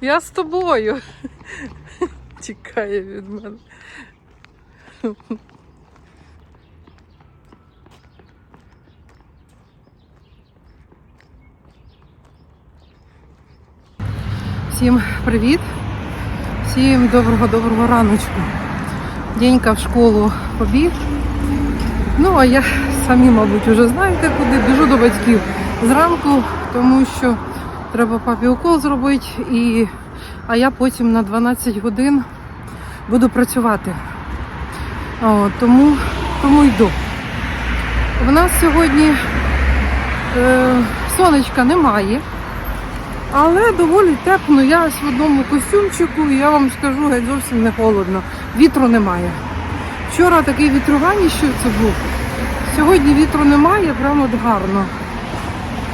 Я з тобою. Тікає від мене. Всім привіт! Всім доброго-доброго раночку. Денька в школу побіг. Ну, а я самі, мабуть, вже знаєте, куди біжу до батьків зранку, тому що треба папі зробити, і... а я потім на 12 годин буду працювати. О, тому, тому йду. У нас сьогодні е, сонечка немає, але доволі тепло. Я в одному костюмчику, і я вам скажу, геть зовсім не холодно. Вітру немає. Вчора такий вітруганіще це був. Сьогодні вітру немає, прямо от гарно.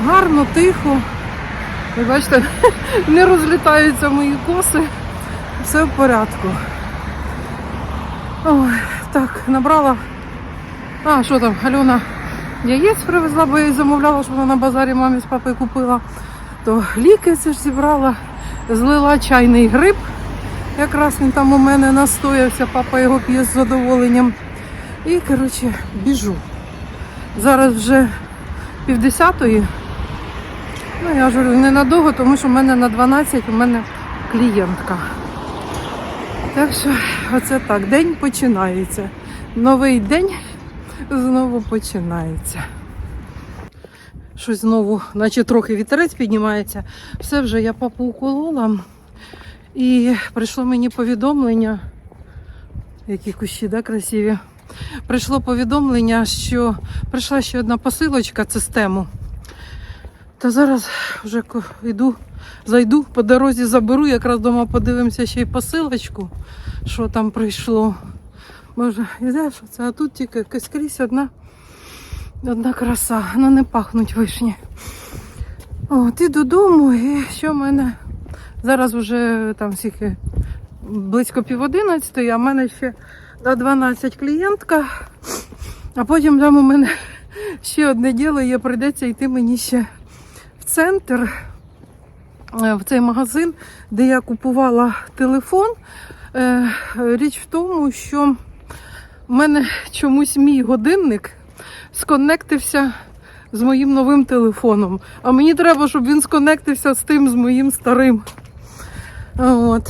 Гарно, тихо. Ви бачите, не розлітаються мої коси. Все в порядку. Ой, так, набрала. А, що там, Альона яєць привезла, бо я їй замовляла, щоб вона на базарі мамі з папою купила. То ліки це ж зібрала, злила чайний гриб. Якраз він там у мене настоявся, папа його п'є з задоволенням. І, коротше, біжу. Зараз вже півдесятої. Ну, я ж ненадовго, тому що в мене на 12 у мене клієнтка. Так що оце так, день починається. Новий день знову починається. Щось знову, наче трохи вітерець піднімається. Все вже я папу уколола. І прийшло мені повідомлення, які кущі, да, красиві. Прийшло повідомлення, що прийшла ще одна посилочка систему. Та зараз вже йду, зайду по дорозі, заберу, якраз дома подивимося ще й посилочку, що там прийшло. Може, іде, що це, а тут тільки скрізь одна, одна краса, ну не пахнуть вишні. От, і додому, і що в мене зараз вже там скільки близько пів одинадцятої, а в мене ще на 12 клієнтка, а потім там у мене ще одне діло, є, прийдеться йти мені ще центр, е, в цей магазин, де я купувала телефон. Е, Річ в тому, що в мене чомусь мій годинник сконектився з моїм новим телефоном. А мені треба, щоб він сконектився з тим, з моїм старим. От.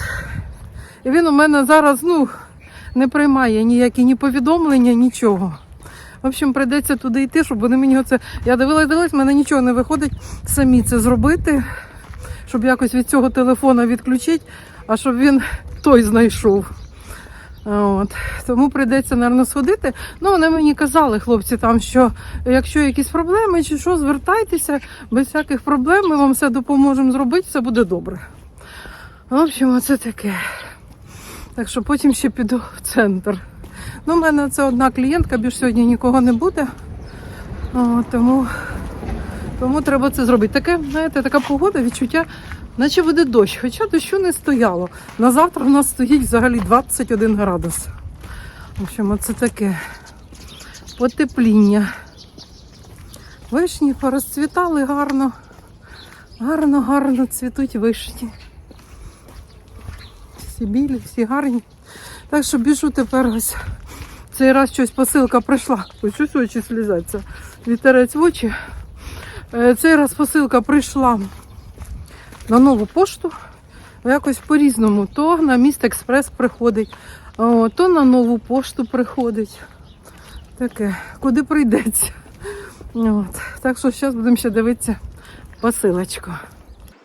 І він у мене зараз ну, не приймає ніякі ні повідомлення, нічого. В общем, прийдеться туди йти, щоб вони мені оце. Я дивилась, дивилась, в мене нічого не виходить самі це зробити, щоб якось від цього телефона відключити, а щоб він той знайшов. От. Тому прийдеться, мабуть, сходити. Ну, вони мені казали, хлопці, там, що якщо якісь проблеми чи що, звертайтеся, без всяких проблем, ми вам все допоможемо зробити, все буде добре. В общем, оце таке. Так що потім ще піду в центр. Ну, у мене це одна клієнтка, більш сьогодні нікого не буде. О, тому, тому треба це зробити. Таке, знаєте, така погода, відчуття, наче буде дощ, хоча дощу не стояло. На завтра в нас стоїть взагалі 21 градус. В общем, оце таке потепління. Вишні порозцвітали гарно. Гарно, гарно цвітуть вишні. Всі білі, всі гарні. Так що біжу тепер ось. Цей раз щось посилка прийшла. Ось щось очі слізаться. Вітерець в очі. Е, Цей раз посилка прийшла на нову пошту. Якось по-різному. То на міст експрес приходить, то на нову пошту приходить. Таке, куди прийдеться. От. Так що зараз будемо ще дивитися посилочку.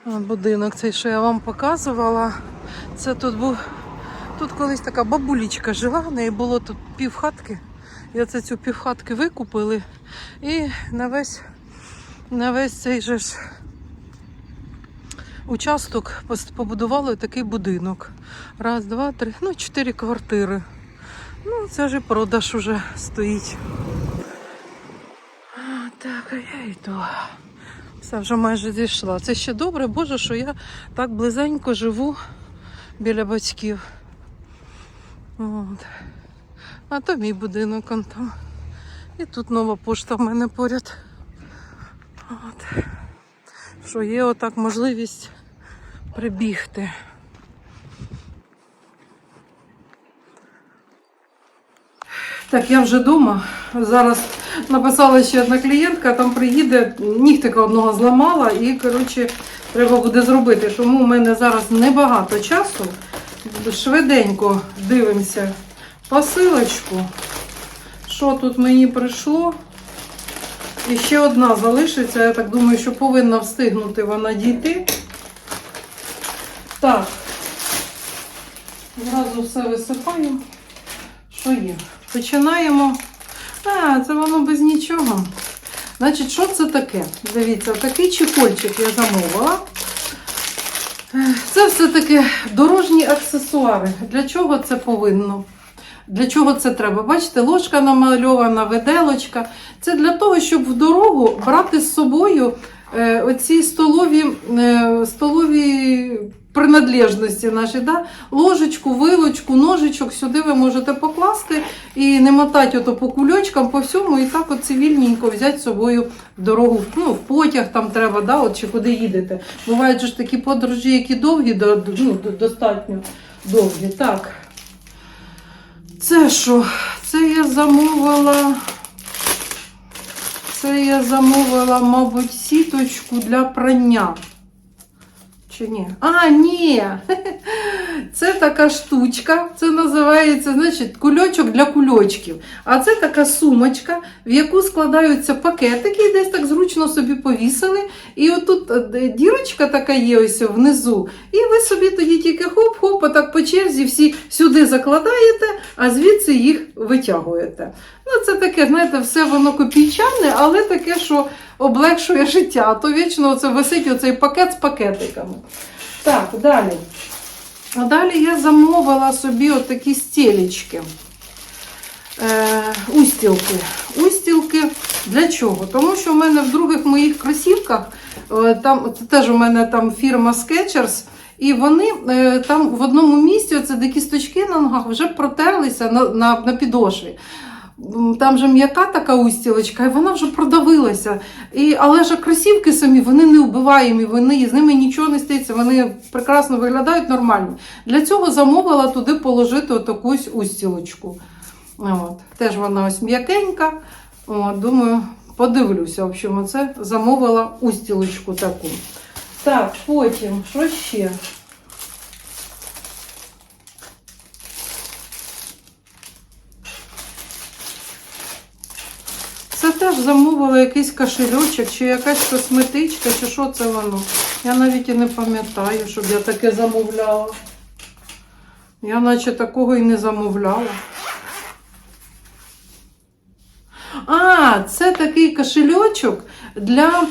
Будинок цей, що я вам показувала. Це тут був. Тут колись така бабулічка жила, в неї було тут півхатки. І оце цю півхатки викупили. І на весь, на весь цей же ж участок побудували такий будинок. Раз, два, три, ну, чотири квартири. Ну, це ж продаж уже стоїть. А, Так, а я йду. Все вже майже зійшла. Це ще добре, Боже, що я так близенько живу біля батьків. От. А то мій будинок он там. І тут нова пошта в мене поряд. От. Що є отак можливість прибігти. Так, я вже вдома. Зараз написала ще одна клієнтка, там приїде, нігтика одного зламала і, коротше, треба буде зробити. Тому в мене зараз небагато часу. Швиденько дивимося посилочку. Що тут мені прийшло? І ще одна залишиться. Я так думаю, що повинна встигнути вона дійти. Так. Зразу все висипаємо. Що є? Починаємо. А, це воно без нічого. Значить, що це таке? Дивіться, такий чехольчик я замовила. Це все-таки дорожні аксесуари. Для чого це повинно? Для чого це треба? Бачите, ложка намальована, виделочка. Це для того, щоб в дорогу брати з собою оці столові, е, столові принадлежності наші. Да? Ложечку, вилочку, ножичок сюди ви можете покласти і не мотати ото по кульочкам, по всьому, і так от цивільненько взяти з собою дорогу. Ну, в потяг там треба, да? от, чи куди їдете. Бувають ж такі подорожі, які довгі, до- ну, достатньо довгі. Так. Це що? Це я замовила. Це я замовила, мабуть, сіточку для прання. Чи ні? А, ні. Це така штучка. Це називається, значить, кульочок для кульочків. А це така сумочка, в яку складаються пакетики, і десь так зручно собі повісили. І отут е, дірочка така є ось внизу. І ви собі тоді тільки хоп-хоп, отак по черзі всі сюди закладаєте, а звідси їх витягуєте. Ну, це таке, знаєте, все воно копійчане, але таке, що облегшує життя. А то вічно оце висить оцей пакет з пакетиками. Так, далі. А далі я замовила собі отакі стілечки. Е, устілки. Устілки для чого? Тому що в мене в других моїх кросівках, е, там це теж у мене там фірма Skechers, і вони е, там в одному місці, оце де кісточки на ногах, вже протерлися на, на, на підошві. Там же м'яка така устілочка, і вона вже продавилася. І, але ж кросівки самі, вони не вбиваємі, вони з ними нічого не стається, вони прекрасно виглядають нормально. Для цього замовила туди положити отаку ось устілочку. От. Теж вона ось м'якенька. Думаю, подивлюся. В общем, оце замовила устілочку таку. Так, потім, що ще? Теж замовила якийсь кошельочок, чи якась косметичка, чи що це воно. Я навіть і не пам'ятаю, щоб я таке замовляла. Я наче такого і не замовляла. А, це такий кошельочок для,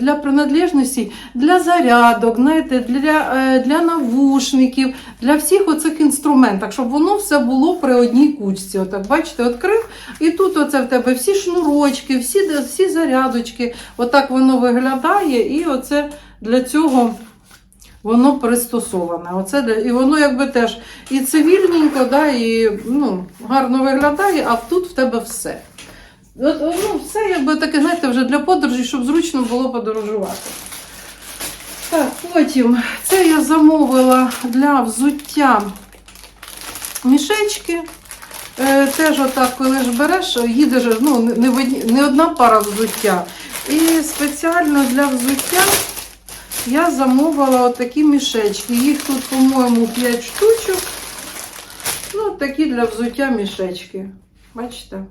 для принадлежностей, для зарядок, знаєте, для, е, для навушників, для всіх оцих інструментів, щоб воно все було при одній кучці. Отак, бачите, відкрив, і тут оце в тебе всі шнурочки, всі, всі зарядочки. Отак воно виглядає, і оце для цього. Воно пристосоване. Оце. І воно якби теж і цивільненько, да, і ну, гарно виглядає, а тут в тебе все. От, ну, все якби таке, знаєте, вже для подорожі, щоб зручно було подорожувати. Так, потім це я замовила для взуття мішечки. Е, теж отак, коли ж береш, їдеш, ну, не, не одна пара взуття. І спеціально для взуття я замовила отакі мішечки. Їх тут, по-моєму, 5 штучок. Ну, такі для взуття мішечки. Бачите?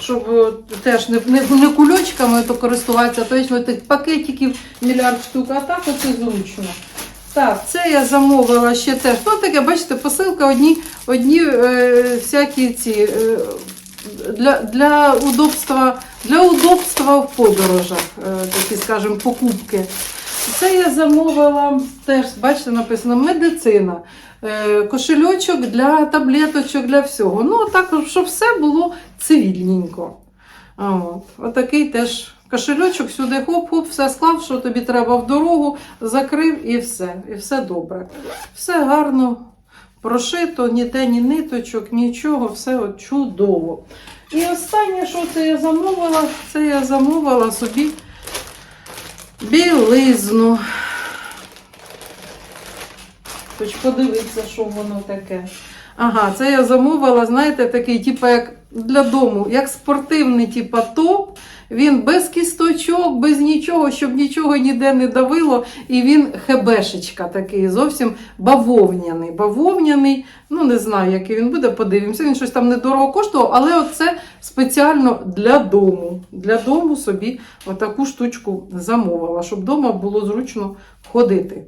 Щоб е, теж не, не, не кульочками то користуватися, точно тих пакетиків мільярд штук, а так оце зручно. Так, це я замовила ще теж. Ну, таке, бачите, посилка одні, одні е, всякі ці е, для, для, удобства, для удобства в подорожах, е, такі, скажімо, покупки. Це я замовила теж, бачите, написано медицина. Е, Кошельочок для таблеточок, для всього. Ну, так, щоб все було цивільненько. От. Отакий теж кошельочок сюди хоп-хоп, все склав, що тобі треба в дорогу, закрив і все. І все добре. Все гарно прошито, ніде ні ниточок, нічого, все от чудово. І останнє, що це я замовила, це я замовила собі білизну. Хоч подивитися, що воно таке. Ага, це я замовила, знаєте, такий, типу, як для дому, як спортивний, типу, топ. Він без кісточок, без нічого, щоб нічого ніде не давило. І він хебешечка такий, зовсім бавовняний. Бавовняний, ну не знаю, який він буде, подивимося. Він щось там недорого коштував, але оце спеціально для дому. Для дому собі отаку штучку замовила, щоб вдома було зручно ходити.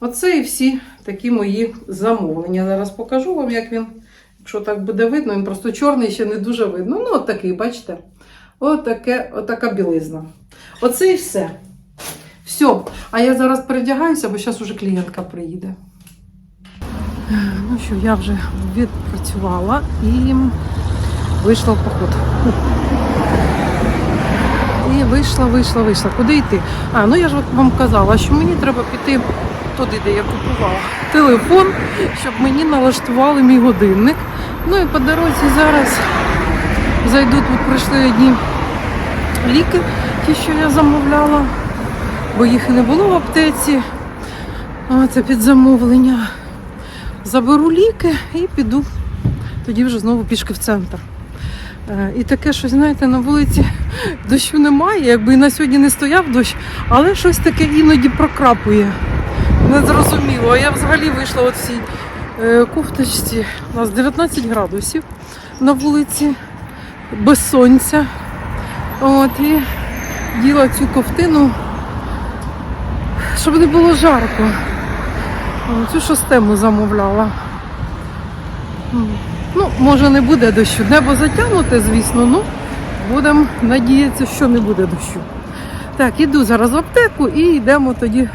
Оце і всі такі мої замовлення. Зараз покажу вам, як він, якщо так буде видно, він просто чорний ще не дуже видно. Ну, от такий, бачите? От таке, от така білизна. Оце і все. Все. А я зараз передягаюся, бо зараз уже клієнтка приїде. Ну що, я вже відпрацювала і вийшла в поход. І вийшла, вийшла, вийшла. Куди йти? А, ну я ж вам казала, що мені треба піти туди, де я купувала телефон, щоб мені налаштували мій годинник. Ну і по дорозі зараз зайду, тут прийшли одні ліки, ті, що я замовляла, бо їх і не було в аптеці. А, це під замовлення. Заберу ліки і піду тоді вже знову пішки в центр. Е, І таке щось, знаєте, на вулиці дощу немає, якби і на сьогодні не стояв дощ, але щось таке іноді прокрапує. Незрозуміло. А я взагалі вийшла в цій е, кофточці. У нас 19 градусів на вулиці, без сонця. От, і діла цю ковтину, щоб не було жарко. Цю шостему замовляла. Ну, може не буде дощу. Небо затягнуте, звісно, ну будемо надіятися, що не буде дощу. Так, іду зараз в аптеку і йдемо тоді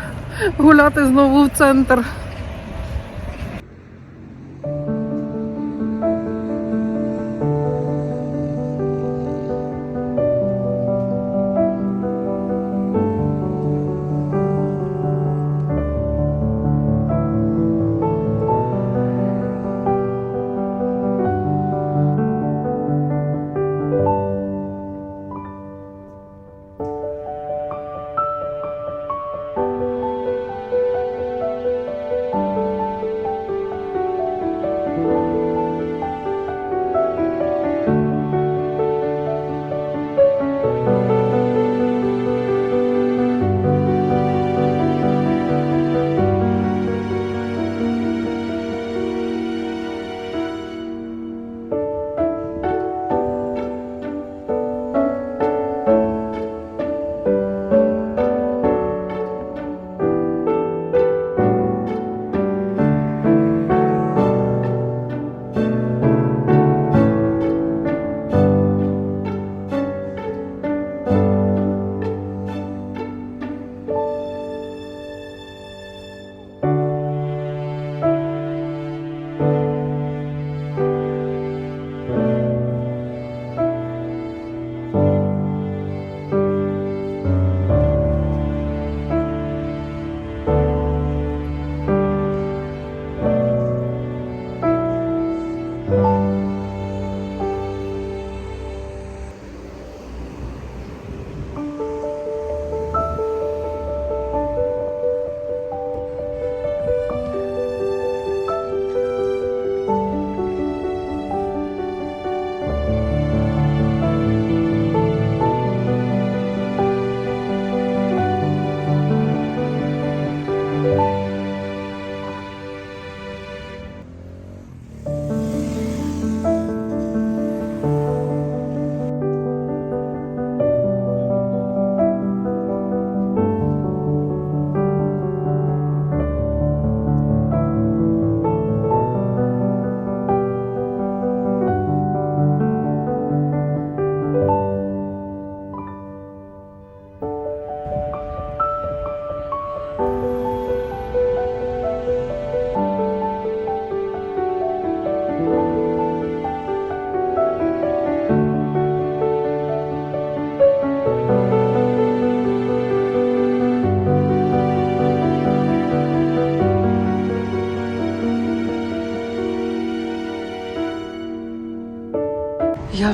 гуляти знову в центр.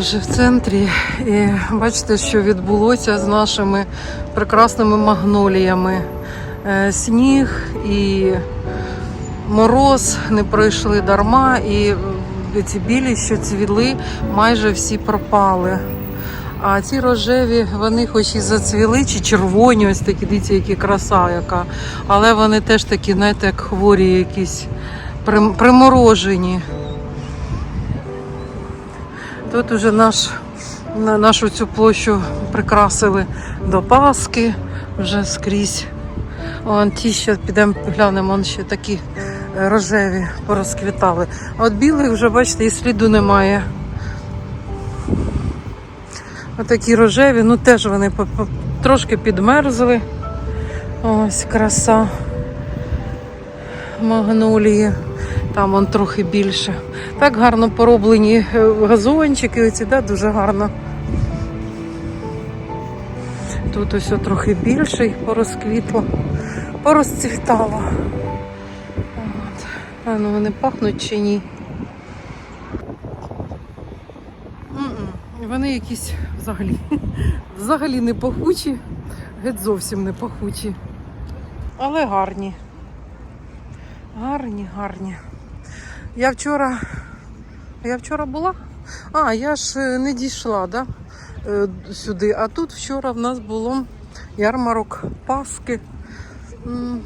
Вже в центрі і бачите, що відбулося з нашими прекрасними магноліями. е, сніг і мороз не пройшли дарма, і е, ці білі, що цвіли, майже всі пропали. А ці рожеві, вони хоч і зацвіли, чи червоні, ось такі, дивіться, які краса яка. Але вони теж такі, знаєте, як хворі якісь приморожені. Тут уже наш, нашу цю площу прикрасили до Пасхи вже скрізь. Вон ті ще підемо глянемо, вон ще такі е, рожеві порозквітали. А от білих вже, бачите, і сліду немає. Отакі рожеві, ну теж вони трошки підмерзли. Ось краса магнолії. Там он трохи більше. Так гарно пороблені е, газончики, оці, да, дуже гарно. Тут ось трохи більше їх порозквітло, порозцвітало. От. А ну вони пахнуть чи ні? М-м, Вони якісь взагалі, взагалі не пахучі, геть зовсім не пахучі. Але гарні. Гарні, гарні. Я вчора. Я вчора була? А, я ж е, не дійшла, да? е, сюди. А тут вчора в нас було ярмарок Паски.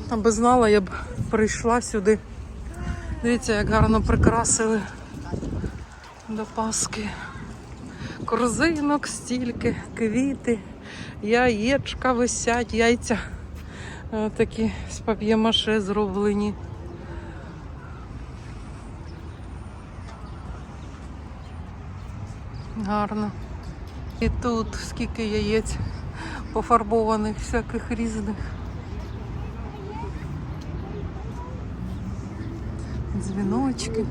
Аби знала, я б прийшла сюди. Дивіться, як гарно прикрасили до Паски. Корзинок стільки, квіти, яєчка висять, яйця е, такі з пап'ємаше зроблені. Гарно. І тут скільки яєць пофарбованих, всяких різних. Дзвіночки.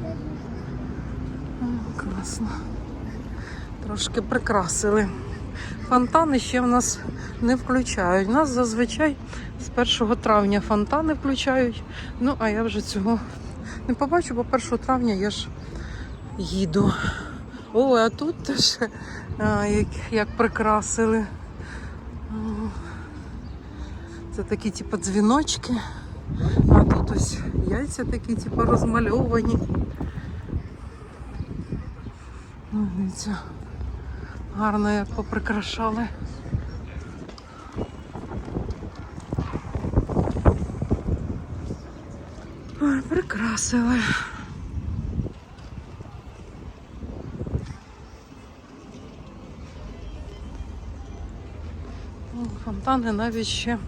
М, Класно. Трошки прикрасили. Фонтани ще в нас не включають. У нас зазвичай з 1 травня фонтани включають. Ну, а я вже цього не побачу, бо 1 травня я ж їду. О, а тут теж а, як, як прикрасили. Це такі, типу, дзвіночки. А тут ось яйця такі, типу, розмальовані. Ну, дивіться, гарно як поприкрашали. Ой, прикрасили. Фонтани навіть ще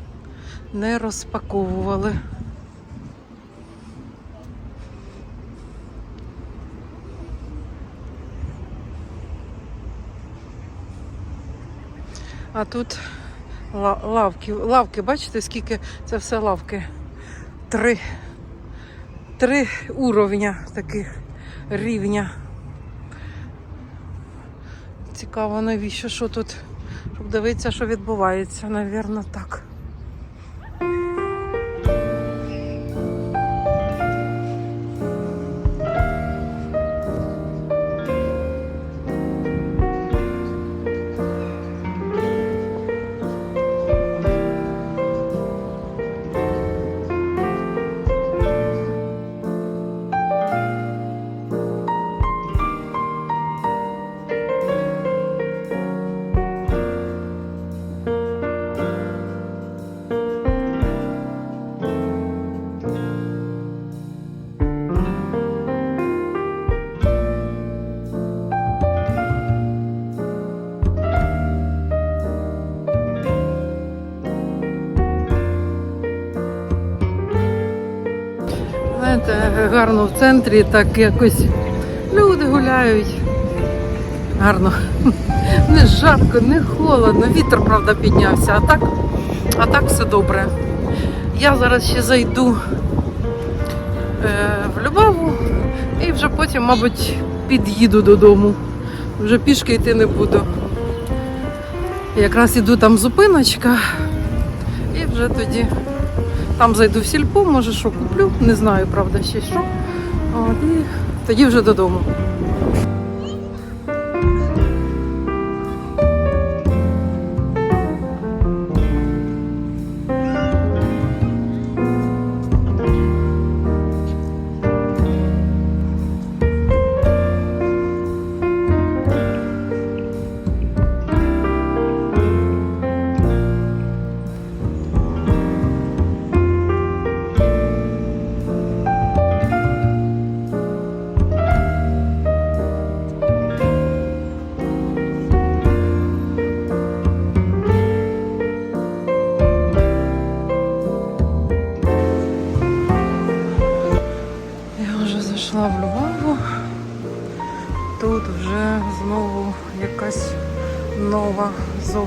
не розпаковували. А тут лавки, лавки, бачите, скільки це все лавки? Три. Три уровня таких рівня. Цікаво, навіщо що тут? Щоб дивитися, що відбувається, навірно, так. Знаєте, гарно в центрі, так якось люди гуляють. Гарно. Не жарко, не холодно. Вітер, правда, піднявся, а так, а так все добре. Я зараз ще зайду е, в Любаву і вже потім, мабуть, під'їду додому. Вже пішки йти не буду. Якраз іду там зупиночка, і вже тоді там зайду в сільпо, може що куплю, не знаю, правда, ще що. І тоді вже додому.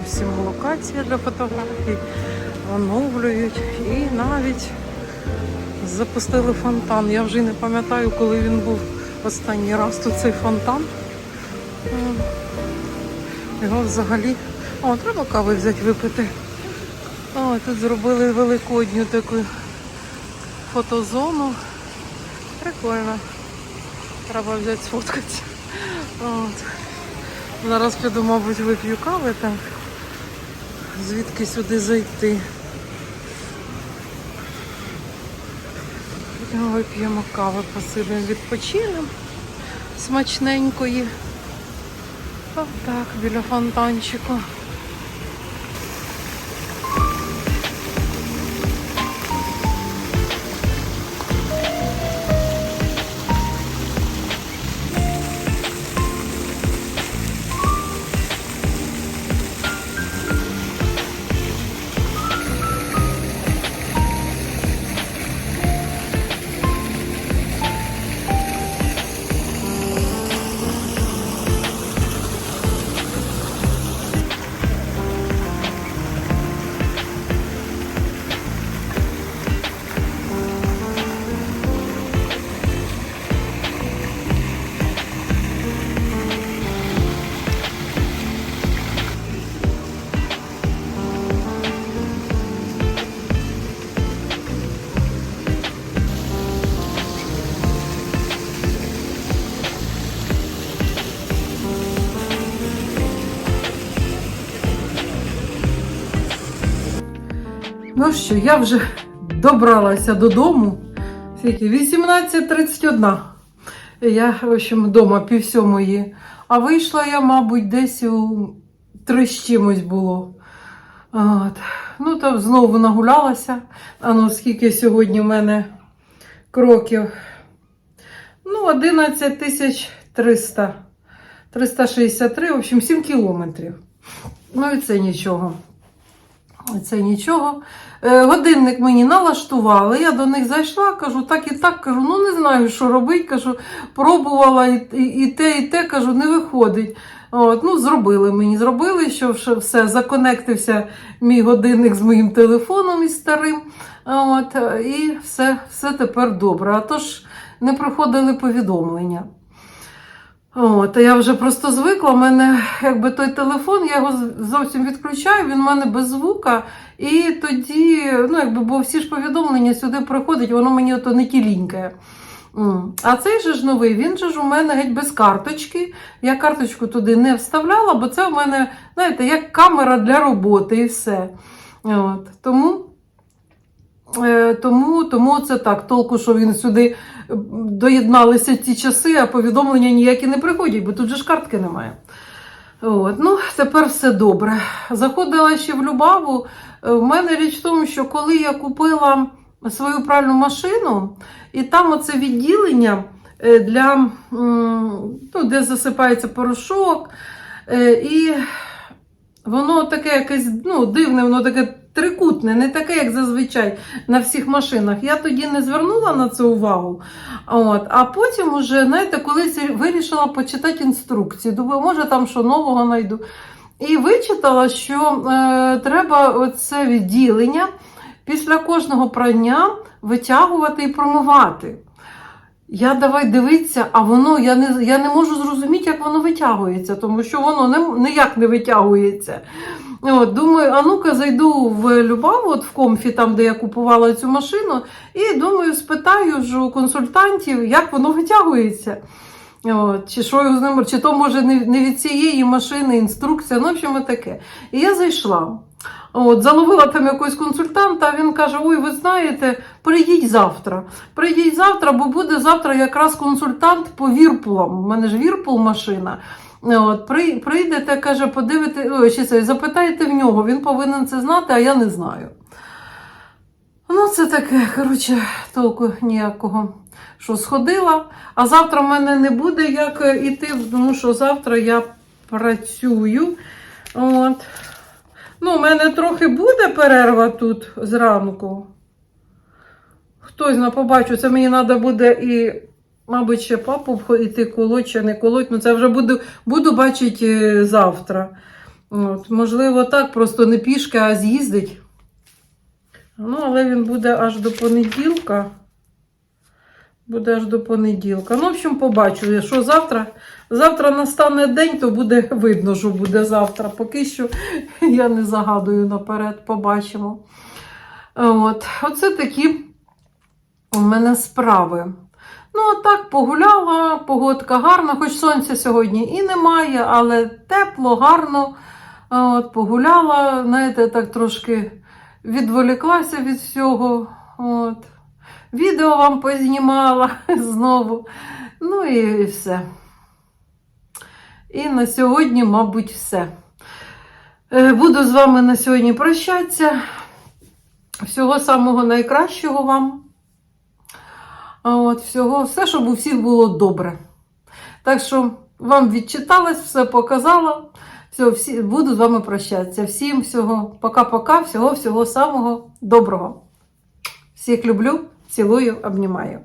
Зовсім локація для фотографій. Оновлюють і навіть запустили фонтан. Я вже не пам'ятаю, коли він був останній раз тут цей фонтан. Його взагалі. О, треба кави взяти випити. О, тут зробили великодню таку фотозону. Прикольно. Треба взяти сфоткатися. От. Зараз піду, мабуть, вип'ю кави так. Звідки сюди зайти? Вип'ємо кави, посидимо, відпочинемо смачненької. Отак, біля фонтанчику. Ну що, я вже добралася додому. Скільки? 18.31. Я, в общем, вдома пів сьомої. А вийшла я, мабуть, десь у три з чимось було. От. Ну, то знову нагулялася. А ну, скільки сьогодні в мене кроків? Ну, 11 тисяч 300. 363, в общем, 7 кілометрів. Ну і це нічого. Це нічого. Е, годинник мені налаштували. Я до них зайшла, кажу, так і так кажу, ну не знаю, що робити. Кажу, пробувала і, і, і те, і те, кажу, не виходить. От, ну, зробили мені, зробили, що все, законектився мій годинник з моїм телефоном із старим. От, і все, все тепер добре. А то ж не приходили повідомлення. А я вже просто звикла. У мене якби той телефон, я його зовсім відключаю, він в мене без звука. І тоді, ну якби, бо всі ж повідомлення сюди приходять, воно мені ото не тілінькає. А цей же ж новий, він же ж у мене геть без карточки. Я карточку туди не вставляла, бо це у мене, знаєте, як камера для роботи і все. От. Тому, тому, тому це так. Толку, що він сюди е, доєдналися ті часи, а повідомлення ніякі не приходять, бо тут же ж картки немає. От. Ну, тепер все добре. Заходила ще в Любаву. Е, В мене річ в тому, що коли я купила свою пральну машину, і там оце відділення е, для ну, де засипається порошок, е, і воно таке якесь ну, дивне, воно таке трикутне, не таке, як зазвичай на всіх машинах. Я тоді не звернула на це увагу. От. А потім, уже, знаєте, колись вирішила почитати інструкції. Думаю, може там що нового знайду. І вичитала, що е, треба оце відділення після кожного прання витягувати і промивати. Я давай дивитися, а воно я не, я не можу зрозуміти, як воно витягується, тому що воно не, ніяк не витягується. От, думаю, а ну-ка зайду в Любаву, от в комфі, там, де я купувала цю машину, і думаю, спитаю ж у консультантів, як воно витягується. От, чи що з ним, чи то може не від цієї машини інструкція, ну, в общем, таке. І я зайшла. От, заловила там якогось консультанта, а він каже: Ой, ви знаєте, прийдіть завтра. Прийдіть завтра, бо буде завтра якраз консультант по вірпулам. У мене ж вірпул машина. От, прийдете, каже, подивите, ой, це, запитайте в нього, він повинен це знати, а я не знаю. Ну, це таке, коротше, толку ніякого. Що сходила, а завтра в мене не буде як е, іти, тому що завтра я працюю. От. Ну, у мене трохи буде перерва тут зранку. Хтось на побачу, це мені треба буде і мабуть, ще папу вхо- іти колоть чи не колоть. Ну це вже буду, буду бачити завтра. От, можливо, так, просто не пішки, а з'їздить. Ну, але він буде аж до понеділка. Буде аж до понеділка. Ну, в общем, побачу, що завтра. Завтра настане день, то буде видно, що буде завтра. Поки що я не загадую наперед, побачимо. От. Оце такі у мене справи. Ну, а так, погуляла, погодка гарна, хоч сонця сьогодні і немає, але тепло, гарно. От, погуляла, знаєте, так трошки відволіклася від всього. От. Відео вам познімала знову. Ну і все. І на сьогодні, мабуть, все. Е, Буду з вами на сьогодні прощатися. Всього самого найкращого вам. От, всього, все, щоб у всіх було добре. Так що вам відчиталась, все показала. Все, всі, буду з вами прощатися. Всім всього пока-пока, всього-всього самого доброго. Всіх люблю, цілую, обнімаю.